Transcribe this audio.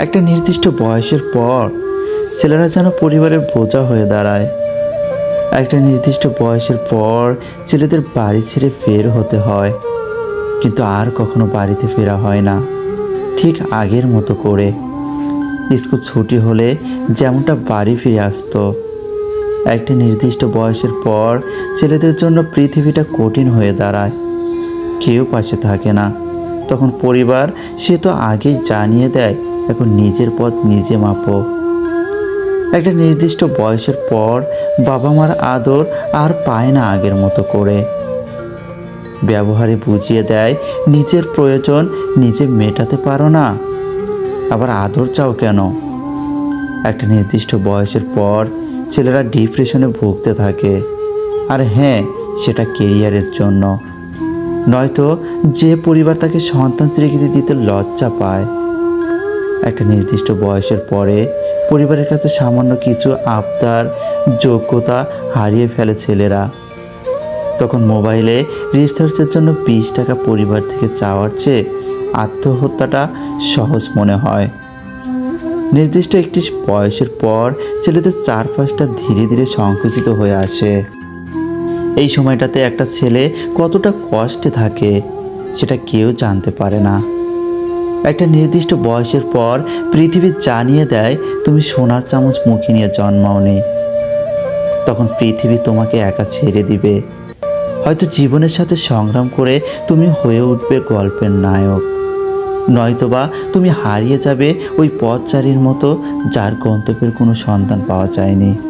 একটা নির্দিষ্ট বয়সের পর ছেলেরা যেন পরিবারের বোঝা হয়ে দাঁড়ায়। একটা নির্দিষ্ট বয়সের পর ছেলেদের বাড়ি ছেড়ে বের হতে হয়। কিন্তু আর কখনো বাড়িতে ফেরা হয় না। ঠিক আগের মতো করে। স্কুল ছুটি হলে যেমনটা বাড়ি ফিরে আসতো। একটা নির্দিষ্ট বয়সের পর ছেলেদের জন্য পৃথিবীটা কঠিন হয়ে দাঁড়ায়। কেউ পাশে থাকে না। তখন পরিবার সে তো আগেই জানিয়ে দেয় এখন নিজের পথ নিজে মাপো। একটা নির্দিষ্ট বয়সের পর বাবা মার আদর আর পায় না আগের মতো করে। ব্যবহারে বুঝিয়ে দেয়, নিজের প্রয়োজন নিজে মেটাতে পারো না। আবার আদর চাও কেন? একটা নির্দিষ্ট বয়সের পর ছেলেরা ডিপ্রেশনে ভুগতে থাকে। আর হ্যাঁ সেটা কেরিয়ারের জন্য। নয়তো যে পরিবার তাকে সন্তান স্বীকৃতি দিতে লজ্জা পায়। একটা নির্দিষ্ট বয়সের পরে পরিবারের কাছে সামান্য কিছু আবদার, যোগ্যতা হারিয়ে ফেলে ছেলেরা। তখন মোবাইলে রিসার্চের জন্য বিশ টাকা পরিবার থেকে চাওয়ার চেয়ে আত্মহত্যাটা সহজ মনে হয়। নির্দিষ্ট একটি বয়সের পর ছেলেদের চারপাশটা ধীরে ধীরে সংকুচিত হয়ে আসে। এই সময়টাতে একটা ছেলে কতটা কষ্টে থাকে সেটা কেউ জানতে পারে না। একটা নির্দিষ্ট বয়সের পর পৃথিবী জানিয়ে দেয়, তুমি সোনার চামচ মুখে নিয়ে জন্মাওনি। তখন পৃথিবী তোমাকে একা ছেড়ে দিবে। হয়তো জীবনের সাথে সংগ্রাম করে তুমি হয়ে উঠবে গল্পের নায়ক। নয়তোবা তুমি হারিয়ে যাবে ওই পথচারীর মতো যার গন্তব্যের কোনো সন্ধান পাওয়া যায়নি।